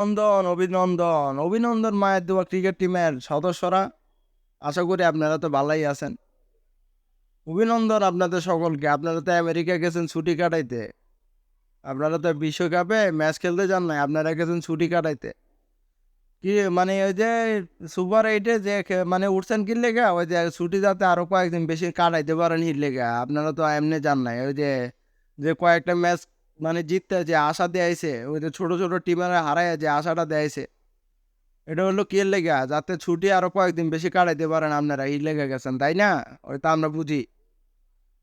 অভিনন্দন অভিনন্দন। অভিনন্দন মায়ের দেওয়া ক্রিকেট টিমের সদস্যরা। আশা করি আপনারা তো ভালোই আছেন। অভিনন্দন আপনাদের সকলকে। আপনারা তো আমেরিকা গেছেন ছুটি কাটাইতে। আপনারা তো বিশ্বকাপে ম্যাচ খেলতে যান নাই, আপনারা গেছেন ছুটি কাটাইতে। কি মানে ওই যে সুপার এইটে যে মানে উঠছেন কি লেগা? ওই যে ছুটি যাতে আরও কয়েকদিন বেশি কাটাইতে পারেন হিট লেগা। আপনারা তো এমনি যান নাই। ওই যে যে কয়েকটা ম্যাচ মানে জিততে যে আশা দেয়াইছে, ওই যে ছোট ছোট টিমের হারায় যে আশাটা দেয়াইছে, এটা হলো কি লেগা? যাতে ছুটি আরও কয়েকদিন বেশি কাটাইতে পারেন আপনারা, এই লেগে গেছেন, তাই না? ওইটা আমরা বুঝি।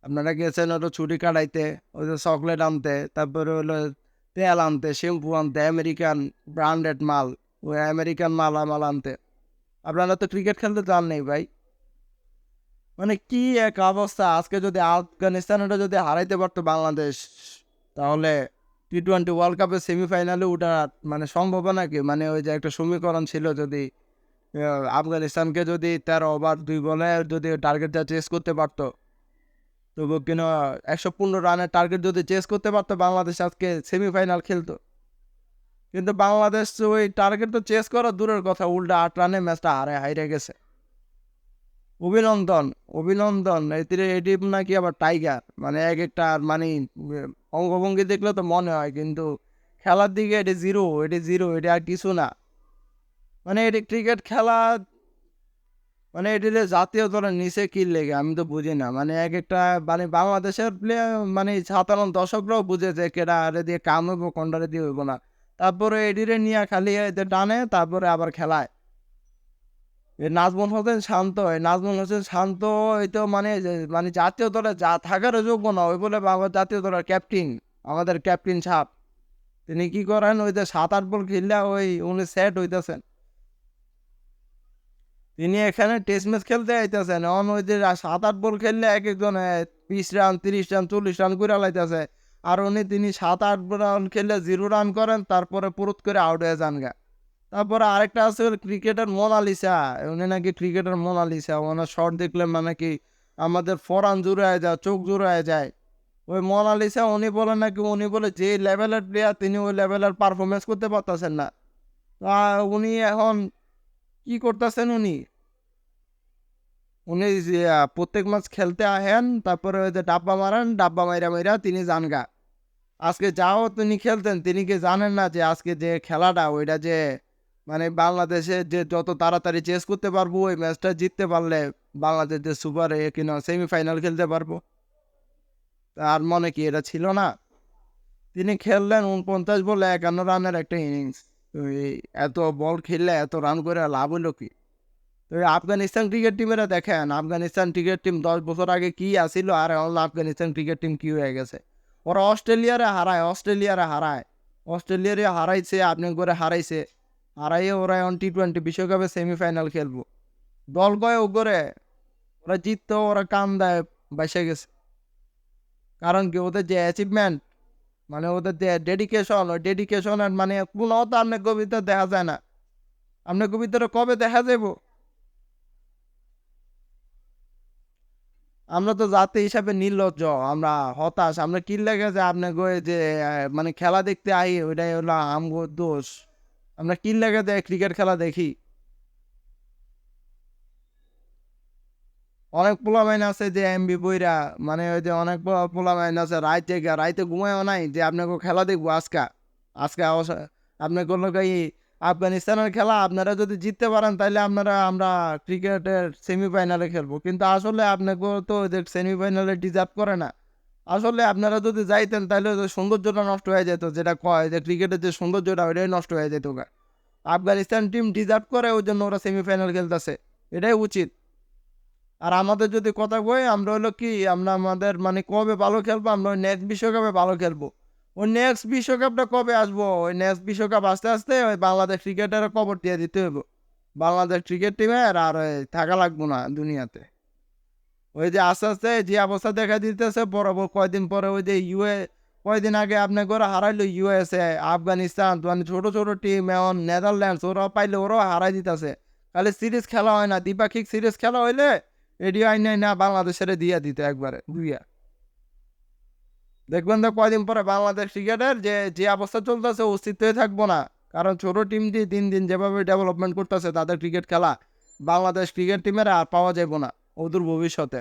আপনারা গেছেন হলো ছুটি কাটাইতে, ওই যে চকলেট আনতে, তারপরে হলো তেল আনতে, শ্যাম্পু আনতে, আমেরিকান ব্র্যান্ডেড মাল, ওই আমেরিকান মালামাল আনতে। আপনারা তো ক্রিকেট খেলতে চান নেই ভাই। মানে কি এক অবস্থা, আজকে যদি আফগানিস্তানটা যদি হারাইতে পারতো বাংলাদেশ তাহলে টি টোয়েন্টি ওয়ার্ল্ড কাপের সেমিফাইনালে ওঠা মানে সম্ভাবনা কি? মানে ওই যে একটা সমীকরণ ছিল যদি আফগানিস্তানকে যদি তেরো ওভার দুই বলে যদি টার্গেটটা চেস করতে পারতো, তবু কিনা একশো পনেরো রানের টার্গেট যদি চেস করতে পারতো, বাংলাদেশ আজকে সেমিফাইনাল খেলতো। কিন্তু বাংলাদেশ ওই টার্গেট তো চেস করা দূরের কথা, উল্টা আট রানে ম্যাচটা হারে, হাইরে গেছে। অভিনন্দন অভিনন্দন। এটির এটি নাকি আবার টাইগার মানে এক একটা মানে অঙ্গভঙ্গি দেখলে তো মনে হয়, কিন্তু খেলার দিকে এটি জিরো এটি জিরো, এটি আর কিছু না। মানে এটি ক্রিকেট খেলা মানে এটি জাতীয় দলের নিচে কি লেগে, আমি তো বুঝি না। মানে এক একটা মানে বাংলাদেশের প্লেয়ার মানে সাধারণ দর্শকরাও বুঝে যে কেটা আরে দিয়ে কাম হইব কোনটারে দিয়ে হইব না। তারপরে এটিরে নিয়ে খালি টানে, তারপরে আবার খেলায়। নাজমুল হোসেন শান্ত নাজমুল হোসেন শান্ত তো মানে মানে জাতীয় দলে যা থাকার যোগ্য না, ওই বলে বাংলা জাতীয় দলের ক্যাপ্টেন আমাদের ক্যাপ্টেন সাপ তিনি কি করেন? ওই যে সাত আট বল খেললে ওই উনি সেট হইতেছেন। তিনি এখানে টেস্ট ম্যাচ খেলতে আইতেছেন। অন ওই যে সাত আট বল খেললে এক একজন বিশ রান, তিরিশ রান, চল্লিশ রান করে লাইতেছে। আর উনি তিনি সাত আট রান খেললে জিরো রান করেন, তারপরে পুরুত করে আউট হয়ে যান গা। তারপরে আরেকটা আছে ক্রিকেটার মোনালিসা। উনি নাকি ক্রিকেটার মোনালিসা। ওনার শট দেখলে মানে কি আমাদের ফরান জুড়ে যায়, চোখ জুড়ে যায়। ওই মোনালিসা উনি বলে নাকি, উনি বলে যে লেভেলের প্লেয়ার তিনি ওই লেভেলের পারফরমেন্স করতে পারতেছেন না। উনি এখন কি করতেছেন উনি? উনি প্রত্যেক মাস খেলতে আহেন তারপরে ওই যে ডাব্বা মারেন, ডাব্বা মাইরা মাইরা তিনি যান গা আজকে যাও তিনি খেলতেন, তিনি কি জানেন না যে আজকে যে খেলাটা, ওইটা যে মানে বাংলাদেশে যে যত তাড়াতাড়ি চেস করতে পারব, ওই ম্যাচটা জিততে পারলে বাংলাদেশ যে সুপার কিনা সেমিফাইনাল খেলতে পারব। তার মনে কি, এটা ছিল না। তিনি খেললেন উনপঞ্চাশ বলে একান্ন রানের একটা ইনিংস এত বল খেললে এত রান করে লাভ হলো কি? তো আফগানিস্তান ক্রিকেট টিমেরা দেখেন, আফগানিস্তান ক্রিকেট টিম দশ বছর আগে কি আসিল আর এখন আফগানিস্তান ক্রিকেট টিম কী হয়ে গেছে? ওরা অস্ট্রেলিয়ারে হারায় অস্ট্রেলিয়ারে হারায়। অস্ট্রেলিয়ারে হারাইছে, আপনি করে হারাইছে। হারাইয়ে ওরা এখন টি টোয়েন্টি বিশ্বকাপে সেমিফাইনাল খেলব। দল কয়ে করে ওরা জিততো, ওরা কান দেয়, বাইসে গেছে। কারণ কি, ওদের যে অ্যাচিভমেন্ট মানে ওদের যে ডেডিকেশন ওই ডেডিকেশনের মানে কোনো তো আপনার কবিতা দেখা যায় না। আপনার কবিতাটা কবে দেখা যাব আমরা তো জাতি হিসাবে নির্লজ্জ, আমরা হতাশ, আমরা কি লেগে যে আপনার গয়ে যে মানে খেলা দেখতে আই, ওইটাই হলো আমগো দোষ। আমরা কি লেগে যে ক্রিকেট খেলা দেখি? অনেক পোলামাইন আছে যে এমবি বইরা মানে ওই যে অনেক পোলামাইন আছে, রাইতে রাইতে ঘুমায়ও নাই যে আপনাকে খেলা দেখব আজকা। আজকে আপনি কোনো এই আফগানিস্তানের খেলা, আপনারা যদি জিততে পারেন তাহলে আপনারা, আমরা ক্রিকেটের সেমিফাইনালে খেলব। কিন্তু আসলে আপনাকে তো ওদের সেমিফাইনালে ডিজার্ভ করে না। আসলে আপনারা যদি যাইতেন, তাহলে সৌন্দর্যটা নষ্ট হয়ে যেত, যেটা কয় যে ক্রিকেটের যে সৌন্দর্যটা, ওইটাই নষ্ট হয়ে যেত। আফগানিস্তান টিম ডিজার্ভ করে, ওই জন্য ওরা সেমিফাইনাল খেলতেছে। এটাই উচিত। আর আমাদের যদি কথা কই, আমরা হলো কি, আমরা আমাদের মানে কবে ভালো খেলব, আমরা ওই নেক্সট বিশ্বকাপে ভালো খেলব। ওই নেক্সট বিশ্বকাপটা কবে আসব? ওই নেক্সট বিশ্বকাপ আসতে আসতে ওই বাংলাদেশ ক্রিকেটের কবর দিয়ে দিতে হবে বাংলাদেশ ক্রিকেট টিমের আর থাকা লাগবো না দুনিয়াতে। ওই যে আস্তে আস্তে যে অবস্থা দেখা দিতেছে বরাবর কয়দিন পরে ওই যে ইউএ, কয়দিন আগে আপনি করে হারাইলো ইউএসএ, আফগানিস্তান মানে ছোট ছোট টিম এখন নেদারল্যান্ডস ওরা পাইলে ওরাও হারাই দিতেছে। খালি সিরিজ খেলা হয় না, দ্বিপাক্ষিক সিরিজ খেলা হইলে এডিও আইন না বাংলাদেশের দিয়ে দিতে একবারে, দুইয়া। দেখবেন তো কয়দিন পরে বাংলাদেশ ক্রিকেটের যে যে অবস্থা চলতেছে, অস্তিত্বই থাকব না। কারণ ছোট টিমটি দিন দিন যেভাবে ডেভেলপমেন্ট করতেছে, তাদের ক্রিকেট খেলা বাংলাদেশ ক্রিকেট টিমের আর পাওয়া যাবে না। অদূর ভবিষ্যতে।